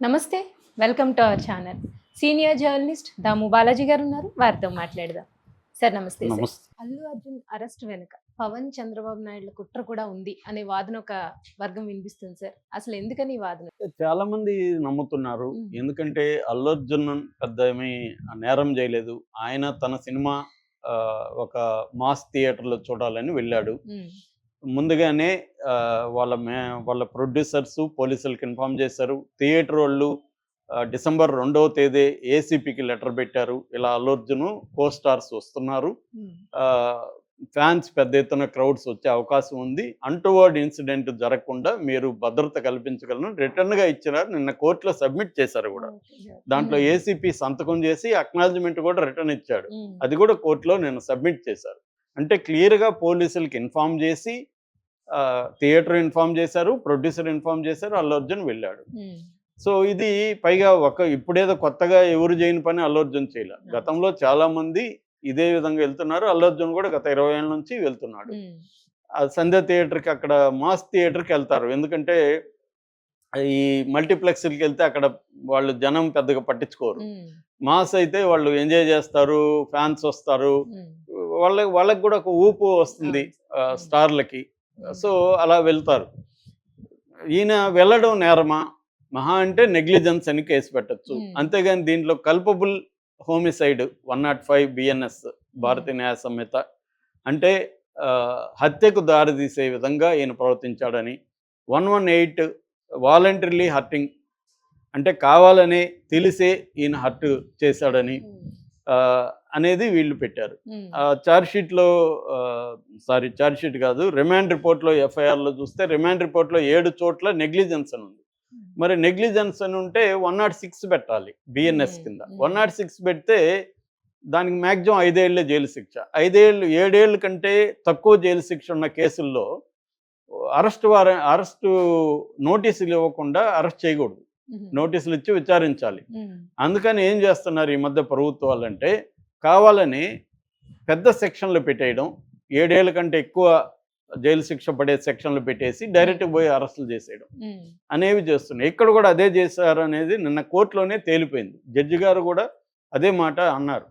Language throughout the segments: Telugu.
నమస్తే welcome to our channel. Senior journalist Damu Balaji గారు ఉన్నారు వారితో మాట్లాడదాం. సార్ నమస్తే అల్లు అర్జున్ అరెస్ట్ వెనుక పవన్ చంద్రబాబు నాయుడు కుట్ర కూడా ఉంది అనే వాదన ఒక వర్గం వినిపిస్తుంది సార్. అసలు ఎందుకని ఈ వాదన? చాలా మంది నమ్ముతున్నారు. మ్మ్. ఎందుకంటే అల్లు అర్జున్ పెద్ద ఏమీ నేరం చేయలేదు. ఆయన తన సినిమా ఒక మాస్ థియేటర్లో చూడాలని వెళ్ళాడు. ముందుగానే వాళ్ళ మే వాళ్ళ ప్రొడ్యూసర్స్ పోలీసులకు ఇన్ఫామ్ చేశారు. థియేటర్ వాళ్ళు డిసెంబర్ రెండవ తేదీ ఏసీపీకి లెటర్ పెట్టారు. ఇలా అల్లు అర్జున్ కో స్టార్స్ వస్తున్నారు ఫ్యాన్స్ పెద్ద ఎత్తున క్రౌడ్స్ వచ్చే అవకాశం ఉంది. అంటువర్డ్ ఇన్సిడెంట్ జరగకుండా మీరు భద్రత కల్పించగలను రిటర్న్గా ఇచ్చినారు. నిన్న కోర్టులో సబ్మిట్ చేశారు కూడా. దాంట్లో ఏసీపీ సంతకం చేసి అక్నాలజ్మెంట్ కూడా రిటర్న్ ఇచ్చాడు. అది కూడా కోర్టులో నేను సబ్మిట్ చేశారు. అంటే క్లియర్గా పోలీసులకి ఇన్ఫామ్ చేసి థియేటర్ ఇన్ఫామ్ చేశారు ప్రొడ్యూసర్ ఇన్ఫామ్ చేశారు అల్లు అర్జున్ వెళ్ళాడు. సో ఇది పైగా ఒక ఇప్పుడేదో కొత్తగా ఎవరు చేయని పని అల్లు అర్జున్ చేయలే. గతంలో చాలా మంది ఇదే విధంగా వెళ్తున్నారు. అల్లు అర్జున్ కూడా గత ఇరవై ఏళ్ళ నుంచి వెళ్తున్నాడు. సంధ్య థియేటర్కి అక్కడ మాస్ థియేటర్కి వెళ్తారు. ఎందుకంటే ఈ మల్టీప్లెక్స్కి వెళ్తే అక్కడ వాళ్ళు జనం పెద్దగా పట్టించుకోరు. మాస్ అయితే వాళ్ళు ఎంజాయ్ చేస్తారు ఫ్యాన్స్ వస్తారు. ఉమ్, వాళ్ళకి వాళ్ళకి కూడా ఒక ఊపు వస్తుంది స్టార్లకి. సో అలా వెళ్తారు. ఈయన వెళ్ళడం నేరమా? మహా అంటే నెగ్లిజెన్స్ అని కేసు పెట్టచ్చు. అంతేగాని దీంట్లో culpable homicide one not five BNS Bharatiya Nyaya Sanhita. అంటే హత్యకు దారితీసే విధంగా ఈయన ప్రవర్తించాడని. One one eight voluntarily hurting అంటే కావాలని తెలిసే ఈయన హర్ట్ చేశాడని. అనేది వీళ్ళు పెట్టారు. చార్జ్ షీట్లో సారీ చార్జ్ షీట్ కాదు రిమాండ్ రిపోర్ట్లో ఎఫ్ఐఆర్లో చూస్తే రిమాండ్ రిపోర్ట్లో ఏడు చోట్ల నెగ్లిజెన్స్ అని ఉంది. మరి నెగ్లిజెన్స్ అని ఉంటే వన్ నాట్ సిక్స్ పెట్టాలి బిఎన్ఎస్ కింద. వన్ నాట్ సిక్స్ పెడితే దానికి మ్యాక్సిమం ఐదేళ్ళే జైలు శిక్ష. ఐదేళ్ళు ఏడేళ్ళ కంటే తక్కువ జైలు శిక్ష ఉన్న కేసుల్లో అరెస్ట్ వార అరెస్ట్ నోటీసులు ఇవ్వకుండా అరెస్ట్ చేయకూడదు. నోటీసులు ఇచ్చి విచారించాలి. అందుకని ఏం చేస్తున్నారు ఈ మధ్య ప్రభుత్వాలు అంటే కావాలని పెద్ద సెక్షన్లు పెట్టేయడం ఏడేళ్ళ కంటే ఎక్కువ జైలు శిక్ష పడే సెక్షన్లు పెట్టేసి డైరెక్ట్ పోయి అరెస్టులు చేసేయడం. అనేవి చేస్తున్నాయి. ఇక్కడ కూడా అదే చేశారు అనేది నిన్న కోర్టులోనే తేలిపోయింది. జడ్జి గారు కూడా అదే మాట అన్నారు.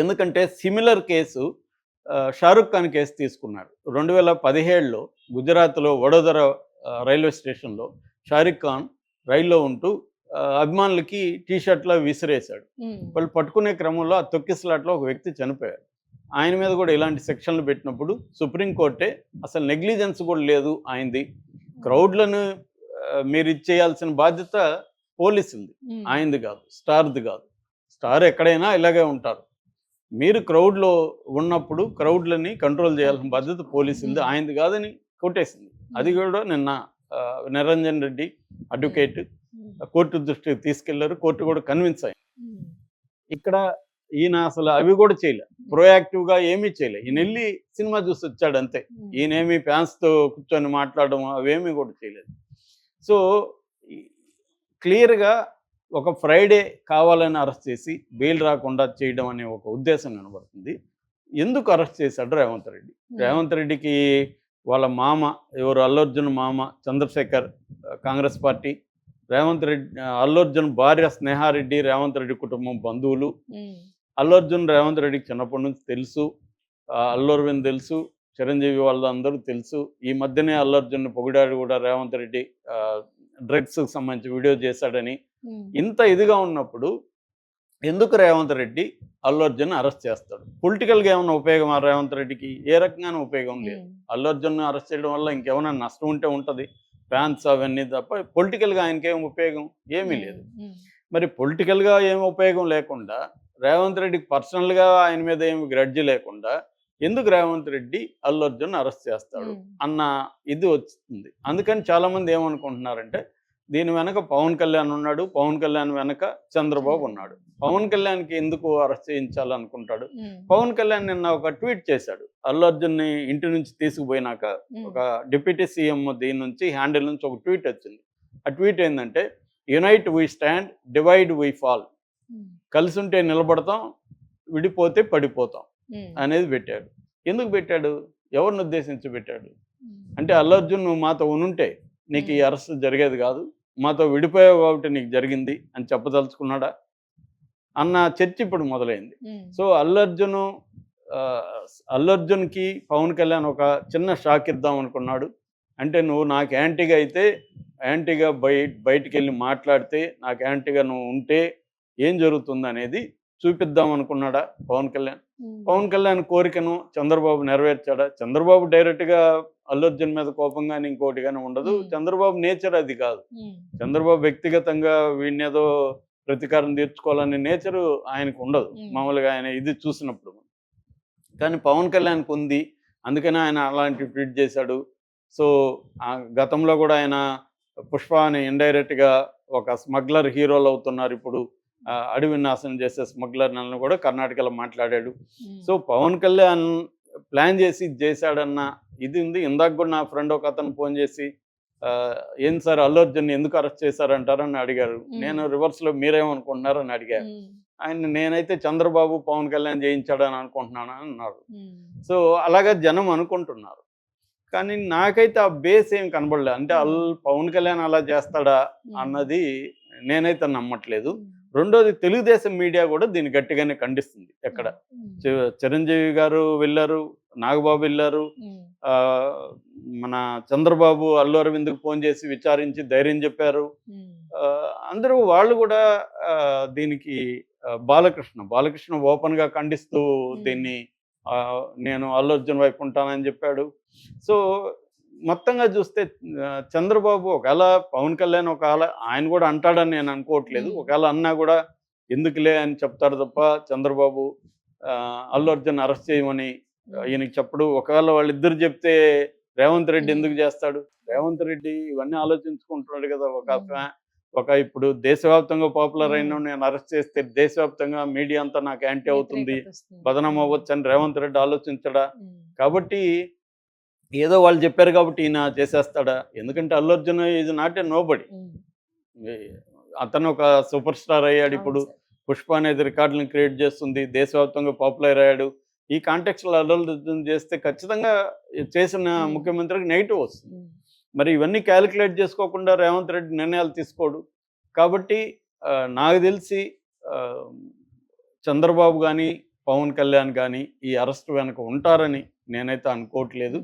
ఎందుకంటే similar case Shahrukh Khan case తీసుకున్నారు. రెండు వేల పదిహేడులో గుజరాత్లో వడోదర రైల్వే స్టేషన్లో షారుఖ్ ఖాన్ రైల్లో ఉంటూ అభిమానులకి టీ షర్ట్లో విసిరేశాడు వాళ్ళు పట్టుకునే క్రమంలో ఆ తొక్కిసలాట్లో ఒక వ్యక్తి చనిపోయాడు. ఆయన మీద కూడా ఇలాంటి సెక్షన్లు పెట్టినప్పుడు సుప్రీంకోర్టే అసలు నెగ్లిజెన్స్ కూడా లేదు ఆయనది. క్రౌడ్లను మీరు ఇచ్చేయాల్సిన బాధ్యత పోలీసులది. ఉమ్, ఆయనది కాదు స్టార్ది కాదు. స్టార్ ఎక్కడైనా ఇలాగే ఉంటారు. మీరు క్రౌడ్లో ఉన్నప్పుడు క్రౌడ్లని కంట్రోల్ చేయాల్సిన బాధ్యత పోలీసులది Hmm. ఆయనది కాదని కొట్టేసింది. అది కూడా నిన్న నిరంజన్ రెడ్డి అడ్వకేట్ కోర్టు దృష్టికి తీసుకెళ్ళారు కోర్టు కూడా కన్విన్స్ అయింది ఇక్కడ ఈయన అసలు అవి కూడా చేయలే. ప్రొయాక్టివ్గా ఏమీ చేయలే. ఈయన వెళ్ళి సినిమా చూసి వచ్చాడు అంతే. ఈయనేమి ఫ్యాన్స్తో కూర్చొని మాట్లాడడం అవేమీ కూడా చేయలేదు. సో క్లియర్గా ఒక ఫ్రైడే కావాలని అరెస్ట్ చేసి బెయిల్ రాకుండా చేయడం అనే ఒక ఉద్దేశం కనబడుతుంది. ఎందుకు అరెస్ట్ చేశాడు రేవంత్ రెడ్డి? రేవంత్ రెడ్డికి వాళ్ళ మామ ఎవరు అల్లర్జున్ మామ చంద్రశేఖర్ కాంగ్రెస్ పార్టీ రేవంత్ రెడ్డి ఆ, అల్లర్జున్ భార్య స్నేహారెడ్డి రేవంత్ రెడ్డి కుటుంబం బంధువులు. ఉమ్, అల్లర్జున్ రేవంత్ రెడ్డికి చిన్నప్పటి నుంచి తెలుసు. ఆ, అల్లు అరవింద్ తెలుసు. చిరంజీవి వాళ్ళందరూ తెలుసు. ఈ మధ్యనే అల్లర్జున్ పొగిడాడు కూడా రేవంత్ రెడ్డి డ్రగ్స్కి సంబంధించి వీడియో చేశాడని. ఇంత ఇదిగా ఉన్నప్పుడు ఎందుకు రేవంత్ రెడ్డి అల్లు అర్జున్ అరెస్ట్ చేస్తాడు? పొలిటికల్గా ఏమైనా ఉపయోగం రేవంత్ రెడ్డికి? ఏ రకంగానే ఉపయోగం లేదు. అర్జున్ అరెస్ట్ చేయడం వల్ల ఇంకేమైనా నష్టం ఉంటే ఉంటుంది. ఫ్యాన్స్ అవన్నీ తప్ప పొలిటికల్గా ఆయనకేం ఉపయోగం? ఏమీ లేదు. మరి పొలిటికల్గా ఏం ఉపయోగం లేకుండా రేవంత్ రెడ్డికి పర్సనల్గా ఆయన మీద ఏమి గ్రడ్జి లేకుండా ఎందుకు రేవంత్ రెడ్డి అల్లు అర్జున్ అరెస్ట్ చేస్తాడు అన్న ఇది వస్తుంది అందుకని చాలామంది ఏమనుకుంటున్నారంటే దీని వెనక పవన్ కళ్యాణ్ ఉన్నాడు పవన్ కళ్యాణ్ వెనక చంద్రబాబు ఉన్నాడు. పవన్ కళ్యాణ్కి ఎందుకు అరెస్ట్ చేయించాలనుకుంటాడు? పవన్ కళ్యాణ్ నిన్న ఒక ట్వీట్ చేశాడు. అల్లు అర్జున్ని ఇంటి నుంచి తీసుకుపోయినాక ఒక డిప్యూటీ సీఎం దీని నుంచి హ్యాండిల్ నుంచి ఒక ట్వీట్ వచ్చింది. ఆ ట్వీట్ ఏంటంటే unite we stand divide we fall కలిసి ఉంటే నిలబడతాం విడిపోతే పడిపోతాం అనేది పెట్టాడు. ఎందుకు పెట్టాడు? ఎవరిని ఉద్దేశించి పెట్టాడు? అంటే అల్లు అర్జున్ నువ్వు మాతో ఉనుంటే నీకు ఈ అరెస్ట్ జరిగేది కాదు. మాతో విడిపోయావు కాబట్టి నీకు జరిగింది అని చెప్పదలుచుకున్నాడా? అన్న చర్చ ఇప్పుడు మొదలైంది. సో అల్లు అర్జున్ ఆ, అల్లు అర్జున్కి పవన్ కళ్యాణ్ ఒక చిన్న షాక్ ఇద్దాం అనుకున్నాడు. అంటే నువ్వు నాకు యాంటీగా అయితే యాంటీగా బయ బయటికి వెళ్ళి మాట్లాడితే నాకు యాంటీగా నువ్వు ఉంటే ఏం జరుగుతుంది అనేది చూపిద్దాం అనుకున్నాడా పవన్ కళ్యాణ్? పవన్ కళ్యాణ్ కోరికను చంద్రబాబు నెరవేర్చాడా? చంద్రబాబు డైరెక్ట్గా అర్జున్ మీద కోపం కానీ ఇంకోటి కానీ ఉండదు. చంద్రబాబు నేచర్ అది కాదు. చంద్రబాబు వ్యక్తిగతంగా వీడిని ఏదో ప్రతీకారం తీర్చుకోవాలనే నేచరు ఆయనకు ఉండదు. మామూలుగా ఆయన ఇది చూసినప్పుడు. కానీ పవన్ కళ్యాణ్కి ఉంది అందుకని ఆయన అలాంటి ట్వీట్ చేశాడు. సో గతంలో కూడా ఆయన పుష్ప అని ఇండైరెక్ట్గా ఒక స్మగ్లర్ హీరోలు అవుతున్నారు ఇప్పుడు. అడవి నాశనం చేసే స్మగ్లర్ నన్ను కూడా కర్ణాటకలో మాట్లాడాడు. సో పవన్ కళ్యాణ్ ప్లాన్ చేసి చేశాడన్న ఇది ఉంది. ఇందాక కూడా నా ఫ్రెండ్ ఒక అతను ఫోన్ చేసి ఏం సార్ అల్లు అర్జున్ ఎందుకు అరెస్ట్ చేశారంటారని అడిగారు. నేను రివర్స్లో మీరేమనుకుంటున్నారని అడిగారు. ఆయన నేనైతే చంద్రబాబు పవన్ కళ్యాణ్ చేయించాడని అనుకుంటున్నాను అని అన్నారు. సో అలాగా జనం అనుకుంటున్నారు. కానీ నాకైతే ఆ బేస్ ఏం కనబడలేదు అంటే అల్ పవన్ కళ్యాణ్ అలా చేస్తాడా అన్నది నేనైతే నమ్మట్లేదు. రెండోది తెలుగుదేశం మీడియా కూడా దీన్ని గట్టిగానే ఖండిస్తుంది ఎక్కడ. చిరంజీవి గారు వెళ్ళారు నాగబాబు వెళ్ళారు. మన చంద్రబాబు అల్లు అరవింద్కి ఫోన్ చేసి విచారించి ధైర్యం చెప్పారు. అందరూ వాళ్ళు కూడా దీనికి బాలకృష్ణ బాలకృష్ణ ఓపెన్గా ఖండిస్తూ దీన్ని నేను అల్లు అర్జున్ వైపు ఉంటానని చెప్పాడు. సో మొత్తంగా చూస్తే చంద్రబాబు ఒకవేళ పవన్ కళ్యాణ్ ఒకవేళ ఆయన కూడా అంటాడని నేను అనుకోవట్లేదు. ఒకవేళ అన్నా కూడా ఎందుకులే అని చెప్తాడు తప్ప చంద్రబాబు అల్లు అర్జున్ అరెస్ట్ చేయమని ఈయనకి చెప్పడు. ఒకవేళ వాళ్ళిద్దరు చెప్తే రేవంత్ రెడ్డి. ఎందుకు చేస్తాడు? రేవంత్ రెడ్డి ఇవన్నీ ఆలోచించుకుంటున్నాడు కదా ఒక ఒక ఇప్పుడు దేశవ్యాప్తంగా పాపులర్ అయిన. నేను అరెస్ట్ చేస్తే దేశవ్యాప్తంగా మీడియా అంతా నాకు యాంటీ అవుతుంది. బదనం అవ్వచ్చు అని రేవంత్ రెడ్డి ఆలోచించడా? కాబట్టి ఏదో వాళ్ళు చెప్పారు కాబట్టి ఈయన చేసేస్తాడా? ఎందుకంటే Allu Arjun is not a nobody అతను ఒక సూపర్ స్టార్ అయ్యాడు ఇప్పుడు. పుష్ప అనేది రికార్డులను క్రియేట్ చేస్తుంది. దేశవ్యాప్తంగా పాపులర్ అయ్యాడు. ఈ కాంటెక్స్లో అర్జున్ చేస్తే ఖచ్చితంగా చేసిన. ముఖ్యమంత్రికి నెగిటివ్ వస్తుంది. మరి ఇవన్నీ క్యాలిక్యులేట్ చేసుకోకుండా రేవంత్ రెడ్డి నిర్ణయాలు తీసుకోడు. కాబట్టి నాకు తెలిసి చంద్రబాబు కానీ పవన్ కళ్యాణ్ కానీ ఈ అరెస్ట్ వెనక ఉంటారని నేనైతే అనుకోవట్లేదు.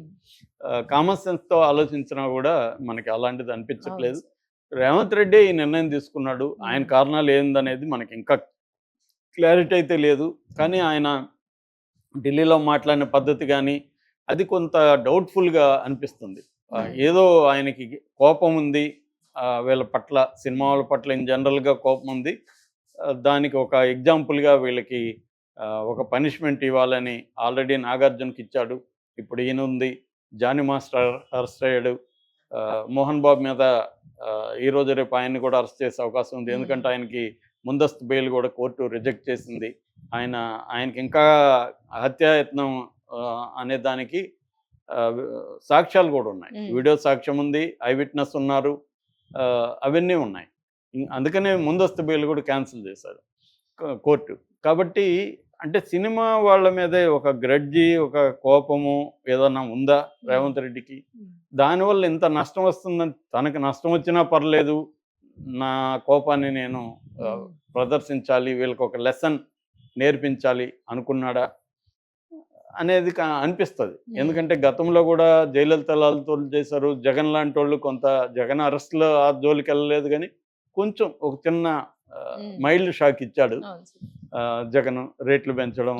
కామన్ సెన్స్తో ఆలోచించినా కూడా మనకి అలాంటిది అనిపించట్లేదు. రేవంత్ రెడ్డి ఈ నిర్ణయం తీసుకున్నాడు. ఆయన. కారణాలు ఏందనేది మనకి ఇంకా క్లారిటీ అయితే లేదు. కానీ ఆయన ఢిల్లీలో మాట్లాడిన పద్ధతి కానీ అది కొంత డౌట్ఫుల్గా అనిపిస్తుంది. ఏదో ఆయనకి కోపం ఉంది వీళ్ళ పట్ల సినిమాల పట్ల ఇన్ జనరల్గా కోపం ఉంది దానికి ఒక ఎగ్జాంపుల్గా వీళ్ళకి ఒక పనిష్మెంట్ ఇవ్వాలని ఆల్రెడీ నాగార్జునకి ఇచ్చాడు ఇప్పుడు ఈయన ఉంది జానీ మాస్టర్ అరెస్ట్ అయ్యాడు మోహన్ బాబు మీద ఆ, ఈ రోజు రేపు ఆయన్ని కూడా అరెస్ట్ చేసే అవకాశం ఉంది. ఎందుకంటే ఆయనకి ముందస్తు బెయిల్ కూడా కోర్టు రిజెక్ట్ చేసింది ఆయన ఆయనకి ఇంకా హత్యాయత్నం అనే దానికి సాక్ష్యాలు కూడా ఉన్నాయి. వీడియో సాక్ష్యం ఉంది ఐ విట్నెస్ ఉన్నారు అవన్నీ ఉన్నాయి. అందుకనే ముందస్తు బెయిల్ కూడా క్యాన్సిల్ చేశారు కోర్టు. కాబట్టి అంటే సినిమా వాళ్ళ మీదే ఒక గ్రడ్జి ఒక కోపము ఏదన్నా ఉందా రేవంత్ రెడ్డికి? దానివల్ల ఇంత నష్టం వస్తుందని తనకు నష్టం వచ్చినా పర్లేదు నా కోపాన్ని నేను ప్రదర్శించాలి వీళ్ళకి ఒక లెసన్ నేర్పించాలి అనుకున్నాడా అనేది అనిపిస్తుంది. ఎందుకంటే గతంలో కూడా జయలలిత లాల్తో చేశారు జగన్ లాంటి వాళ్ళు కొంత జగన్ అరెస్ట్లో ఆ జోలికి వెళ్ళలేదు కానీ కొంచెం ఒక చిన్న. మైల్డ్ షాక్ ఇచ్చాడు. జగన్ రేట్లు పెంచడం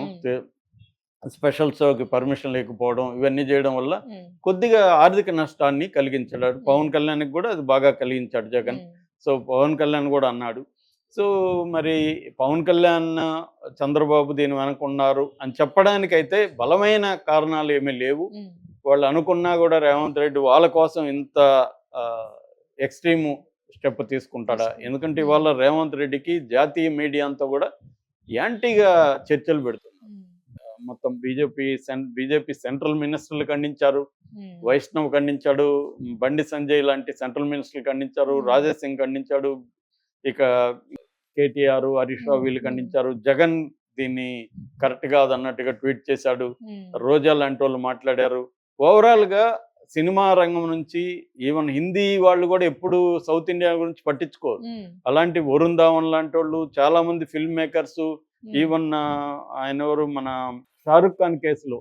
స్పెషల్ షోకి పర్మిషన్ లేకపోవడం ఇవన్నీ చేయడం వల్ల కొద్దిగా ఆర్థిక నష్టాన్ని కలిగించాడు పవన్ కళ్యాణ్కి కూడా అది బాగా కలిగించాడు జగన్. సో పవన్ కళ్యాణ్ కూడా అన్నాడు సో మరి పవన్ కళ్యాణ్ చంద్రబాబు దీని వెనక ఉన్నారు అని చెప్పడానికైతే బలమైన కారణాలు ఏమీ లేవు. వాళ్ళు అనుకున్నా కూడా రేవంత్ రెడ్డి వాళ్ళ కోసం ఇంత ఎక్స్ట్రీమ్ స్టెప్ తీసుకుంటాడా. ఎందుకంటే ఇవాళ రేవంత్ రెడ్డికి జాతీయ మీడియా అంతా కూడా యాంటీగా చర్చలు పెడుతుంది. మొత్తం బీజేపీ సెన్ బీజేపీ సెంట్రల్ మినిస్టర్లు ఖండించారు. వైష్ణవ్ ఖండించాడు. బండి సంజయ్ లాంటి సెంట్రల్ మినిస్టర్లు ఖండించారు. రాజేష్ సింగ్ ఖండించాడు. ఇక కేటీఆర్ హరీష్ రావు. వీళ్ళు ఖండించారు. జగన్ దీన్ని కరెక్ట్ కాదు అన్నట్టుగా ట్వీట్ చేశాడు. రోజా లాంటి వాళ్ళు మాట్లాడారు. ఓవరాల్గా సినిమా రంగం నుంచి ఈవెన్ హిందీ వాళ్ళు కూడా ఎప్పుడు సౌత్ ఇండియా గురించి పట్టించుకోరు. అలాంటి వరుణ్ ధావన్ లాంటి వాళ్ళు చాలా మంది ఫిల్మ్ మేకర్స్ ఈవెన్ ఆయన ఎవరు మన షారుఖ్ ఖాన్ కేసులో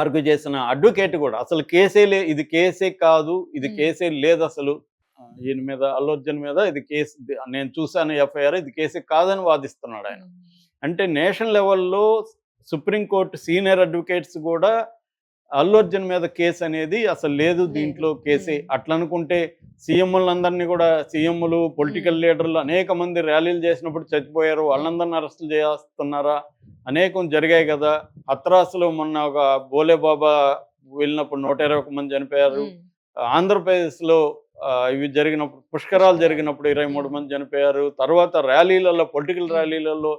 ఆర్గ్యూ చేసిన అడ్వకేట్ కూడా. అసలు కేసే లే ఇది కేసే కాదు ఇది. కేసే లేదు అసలు. ఈయన మీద అల్లు అర్జున్ మీద ఇది కేసు నేను చూశాను ఎఫ్ఐఆర్ ఇది కేసే కాదని వాదిస్తున్నాడు ఆయన. ఉమ్, అంటే నేషనల్ లెవెల్లో సుప్రీంకోర్టు సీనియర్ అడ్వకేట్స్ కూడా అల్లు అర్జున్ మీద కేసు అనేది అసలు లేదు. దీంట్లో కేసే. Hmm. అట్లా అనుకుంటే సీఎంలందరినీ కూడా సీఎంలు పొలిటికల్ Hmm. లీడర్లు అనేక మంది ర్యాలీలు చేసినప్పుడు చచ్చిపోయారు. వాళ్ళందరిని అరెస్టులు చేస్తున్నారా? అనేకం జరిగాయి కదా. హత్రాసులో మొన్న ఒక బోలే బాబా వెళ్ళినప్పుడు నూట ఇరవై ఒక మంది చనిపోయారు. ఆంధ్రప్రదేశ్లో ఇవి జరిగినప్పుడు పుష్కరాలు జరిగినప్పుడు ఇరవై మూడు మంది చనిపోయారు. తర్వాత ర్యాలీలలో పొలిటికల్ ర్యాలీలలో